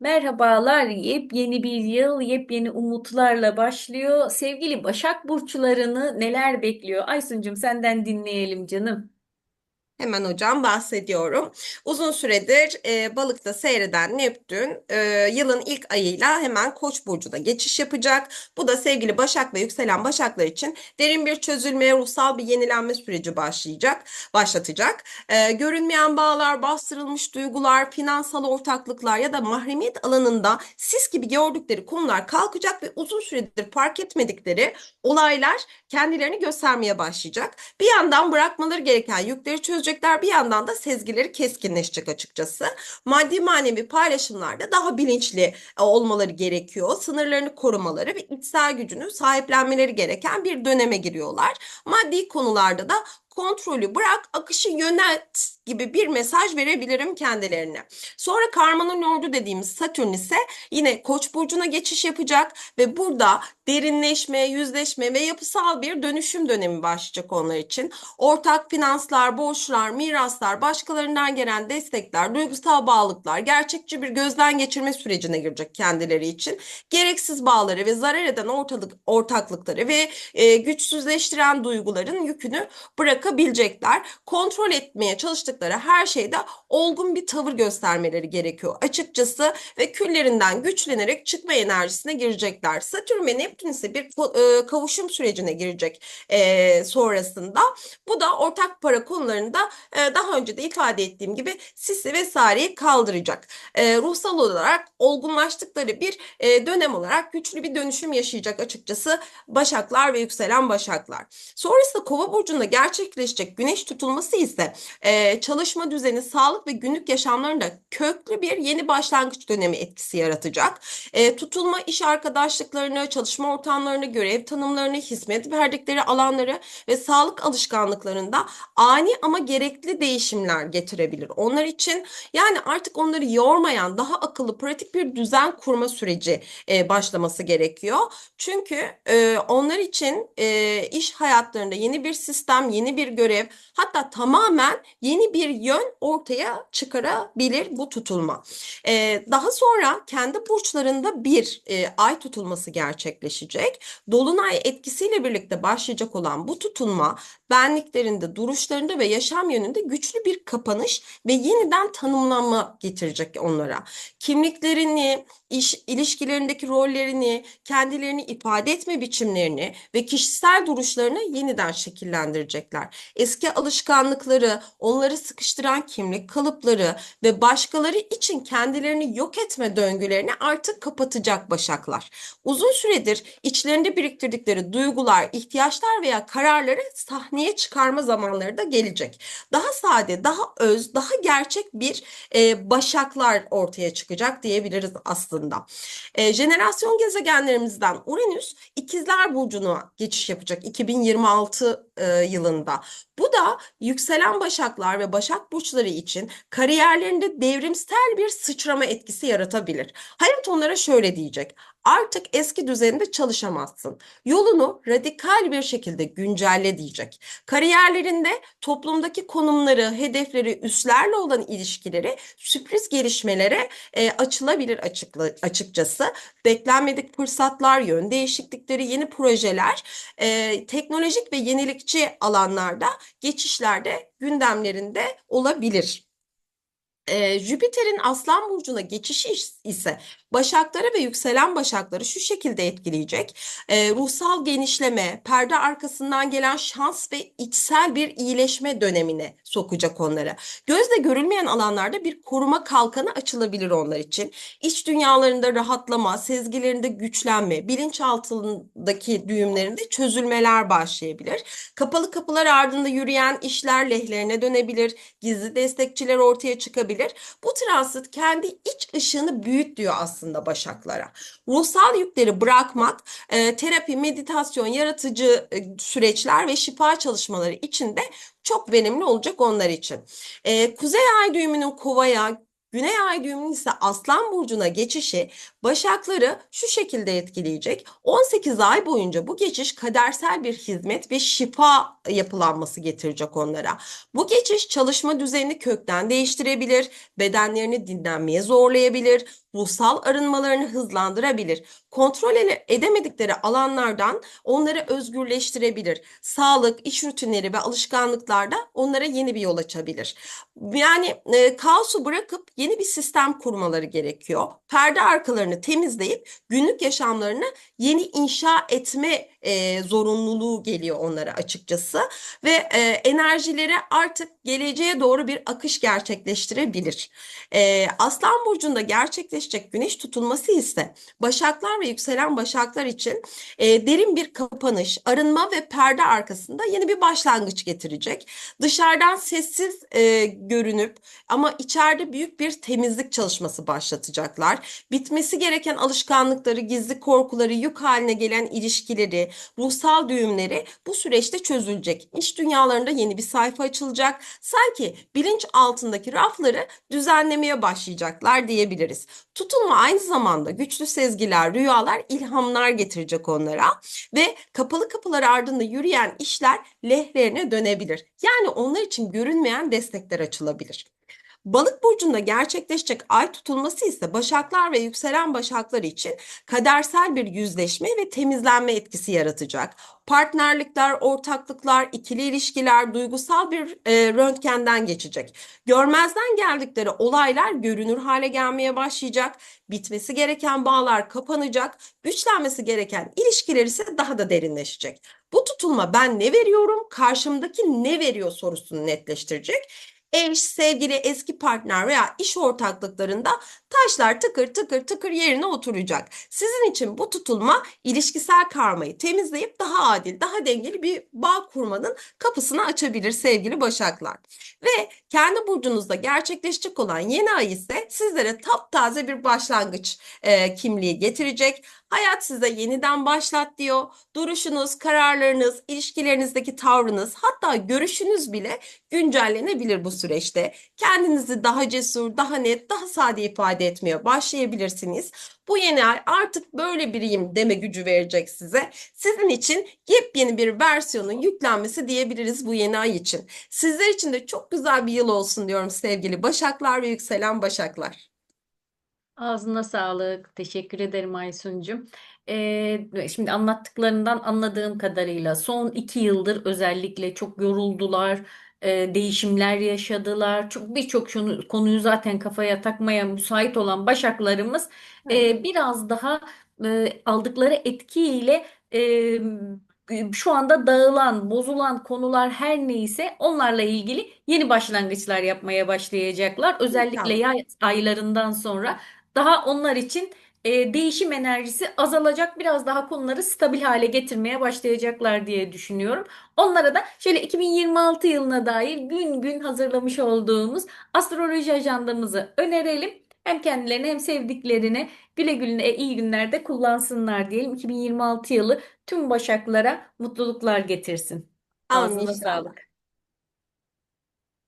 Merhabalar, yepyeni bir yıl, yepyeni umutlarla başlıyor. Sevgili Başak Burçlarını neler bekliyor? Aysuncum senden dinleyelim canım. Hemen hocam bahsediyorum. Uzun süredir e, balıkta seyreden Neptün e, yılın ilk ayıyla hemen Koç burcuna geçiş yapacak. Bu da sevgili Başak ve yükselen Başaklar için derin bir çözülme, ruhsal bir yenilenme süreci başlayacak, başlatacak. E, görünmeyen bağlar, bastırılmış duygular, finansal ortaklıklar ya da mahremiyet alanında sis gibi gördükleri konular kalkacak ve uzun süredir fark etmedikleri olaylar kendilerini göstermeye başlayacak. Bir yandan bırakmaları gereken yükleri çözecekler, bir yandan da sezgileri keskinleşecek açıkçası. Maddi manevi paylaşımlarda daha bilinçli e, olmaları gerekiyor. Sınırlarını korumaları ve içsel gücünü sahiplenmeleri gereken bir döneme giriyorlar. Maddi konularda da kontrolü bırak, akışı yönelt gibi bir mesaj verebilirim kendilerine. Sonra karmanın lordu dediğimiz Satürn ise yine Koç burcuna geçiş yapacak ve burada derinleşme, yüzleşme ve yapısal bir dönüşüm dönemi başlayacak onlar için. Ortak finanslar, borçlar, miraslar, başkalarından gelen destekler, duygusal bağlılıklar, gerçekçi bir gözden geçirme sürecine girecek kendileri için. Gereksiz bağları ve zarar eden ortalık, ortaklıkları ve e, güçsüzleştiren duyguların yükünü bırakabilecekler. Kontrol etmeye çalıştıkları her şeyde olgun bir tavır göstermeleri gerekiyor açıkçası ve küllerinden güçlenerek çıkma enerjisine girecekler. Satürn ve Neptün ise bir e, kavuşum sürecine girecek e, sonrasında. Bu da ortak para konularında e, daha önce de ifade ettiğim gibi sisi vesaireyi kaldıracak. Ruhsal olarak olgunlaştıkları bir dönem olarak güçlü bir dönüşüm yaşayacak açıkçası Başaklar ve yükselen Başaklar. Sonrasında Kova burcunda gerçekleşecek güneş tutulması ise e, çalışma düzeni, sağlık ve günlük yaşamlarında köklü bir yeni başlangıç dönemi etkisi yaratacak. E, tutulma iş arkadaşlıklarını, çalışma ortamlarını, görev tanımlarını, hizmet verdikleri alanları ve sağlık alışkanlıklarında ani ama gerekli değişimler getirebilir. Onlar için yani artık onları yormayan, daha akıllı, pratik bir düzen kurma süreci e, başlaması gerekiyor. Çünkü e, onlar için e, iş hayatlarında yeni bir sistem, yeni bir görev, hatta tamamen yeni bir yön ortaya çıkarabilir bu tutulma. E, daha sonra kendi burçlarında bir e, ay tutulması gerçekleşecek. Dolunay etkisiyle birlikte başlayacak olan bu tutulma benliklerinde, duruşlarında ve yaşam yönünde güçlü bir kapanış ve yeniden tanımlanma getirecek onlara. Kimliklerini, iş ilişkilerindeki rollerini, kendilerini ifade etme biçimlerini ve kişisel duruşlarını yeniden şekillendirecekler. Eski alışkanlıkları, onları sıkıştıran kimlik kalıpları ve başkaları için kendilerini yok etme döngülerini artık kapatacak başaklar. Uzun süredir içlerinde biriktirdikleri duygular, ihtiyaçlar veya kararları sahneye çıkarma zamanları da gelecek. Daha sade, daha öz, daha gerçek bir e, başaklar ortaya çıkacak diyebiliriz aslında. E, jenerasyon gezegenlerimizden Uranüs İkizler Burcu'na geçiş yapacak 2026 e, yılında. Bu da yükselen başaklar ve başak burçları için kariyerlerinde devrimsel bir sıçrama etkisi yaratabilir. Hayat onlara şöyle diyecek. Artık eski düzeninde çalışamazsın. Yolunu radikal bir şekilde güncelle diyecek. Kariyerlerinde toplumdaki konumları, hedefleri, üstlerle olan ilişkileri sürpriz gelişmelere e, açılabilir açıkla, açıkçası. Beklenmedik fırsatlar, yön değişiklikleri, yeni projeler, e, teknolojik ve yenilikçi alanlarda geçişlerde gündemlerinde olabilir. Ee, Jüpiter'in Aslan Burcu'na geçişi ise Başakları ve yükselen başakları şu şekilde etkileyecek. Ee, ruhsal genişleme, perde arkasından gelen şans ve içsel bir iyileşme dönemine sokacak onları. Gözle görülmeyen alanlarda bir koruma kalkanı açılabilir onlar için. İç dünyalarında rahatlama, sezgilerinde güçlenme, bilinçaltındaki düğümlerinde çözülmeler başlayabilir. Kapalı kapılar ardında yürüyen işler lehlerine dönebilir, gizli destekçiler ortaya çıkabilir. Bu transit kendi iç ışığını büyüt diyor aslında başaklara. Ruhsal yükleri bırakmak, e, terapi, meditasyon, yaratıcı e, süreçler ve şifa çalışmaları içinde çok verimli olacak onlar için. E, Kuzey Ay düğümünün kovaya, Güney ay düğümünün ise Aslan burcuna geçişi Başakları şu şekilde etkileyecek. 18 ay boyunca bu geçiş kadersel bir hizmet ve şifa yapılanması getirecek onlara. Bu geçiş çalışma düzenini kökten değiştirebilir, bedenlerini dinlenmeye zorlayabilir, ruhsal arınmalarını hızlandırabilir. Kontrol edemedikleri alanlardan onları özgürleştirebilir. Sağlık, iş rutinleri ve alışkanlıklarda onlara yeni bir yol açabilir. Yani e, kaosu bırakıp yeni bir sistem kurmaları gerekiyor. Perde arkalarını temizleyip günlük yaşamlarını yeni inşa etme e, zorunluluğu geliyor onlara açıkçası ve e, enerjileri artık geleceğe doğru bir akış gerçekleştirebilir. E, Aslan burcunda gerçekleşecek güneş tutulması ise Başaklar ve yükselen Başaklar için e, derin bir kapanış, arınma ve perde arkasında yeni bir başlangıç getirecek. Dışarıdan sessiz e, görünüp ama içeride büyük bir temizlik çalışması başlatacaklar. Bitmesi gereken alışkanlıkları, gizli korkuları, yük haline gelen ilişkileri, ruhsal düğümleri bu süreçte çözülecek. İç dünyalarında yeni bir sayfa açılacak. Sanki bilinç altındaki rafları düzenlemeye başlayacaklar diyebiliriz. Tutulma aynı zamanda güçlü sezgiler, rüyalar, ilhamlar getirecek onlara ve kapalı kapılar ardında yürüyen işler lehlerine dönebilir. Yani onlar için görünmeyen destekler açılabilir. Balık burcunda gerçekleşecek ay tutulması ise Başaklar ve yükselen Başaklar için kadersel bir yüzleşme ve temizlenme etkisi yaratacak. Partnerlikler, ortaklıklar, ikili ilişkiler duygusal bir e, röntgenden geçecek. Görmezden geldikleri olaylar görünür hale gelmeye başlayacak. Bitmesi gereken bağlar kapanacak. Güçlenmesi gereken ilişkiler ise daha da derinleşecek. Bu tutulma ben ne veriyorum, karşımdaki ne veriyor sorusunu netleştirecek. Eş, sevgili, eski partner veya iş ortaklıklarında taşlar tıkır tıkır tıkır yerine oturacak. Sizin için bu tutulma ilişkisel karmayı temizleyip daha adil, daha dengeli bir bağ kurmanın kapısını açabilir sevgili Başaklar. Ve kendi burcunuzda gerçekleşecek olan yeni ay ise sizlere taptaze bir başlangıç e, kimliği getirecek. Hayat size yeniden başlat diyor. Duruşunuz, kararlarınız, ilişkilerinizdeki tavrınız, hatta görüşünüz bile güncellenebilir bu süreçte. Kendinizi daha cesur, daha net, daha sade ifade etmeye başlayabilirsiniz. Bu yeni ay artık böyle biriyim deme gücü verecek size. Sizin için yepyeni bir versiyonun yüklenmesi diyebiliriz bu yeni ay için. Sizler için de çok güzel bir yıl olsun diyorum sevgili Başaklar ve yükselen Başaklar. Ağzına sağlık. Teşekkür ederim Aysuncuğum. Ee, şimdi anlattıklarından anladığım kadarıyla son iki yıldır özellikle çok yoruldular, e, değişimler yaşadılar. Çok birçok şunu, konuyu zaten kafaya takmaya müsait olan başaklarımız Evet. e, biraz daha e, aldıkları etkiyle e, şu anda dağılan, bozulan konular her neyse onlarla ilgili yeni başlangıçlar yapmaya başlayacaklar. Özellikle İnşallah. yaz aylarından sonra. Daha onlar için e, değişim enerjisi azalacak. Biraz daha konuları stabil hale getirmeye başlayacaklar diye düşünüyorum. Onlara da şöyle 2026 yılına dair gün gün hazırlamış olduğumuz astroloji ajandamızı önerelim. Hem kendilerine hem sevdiklerine güle güle iyi günlerde kullansınlar diyelim. 2026 yılı tüm başaklara mutluluklar getirsin. Amin Ağzına sağlık.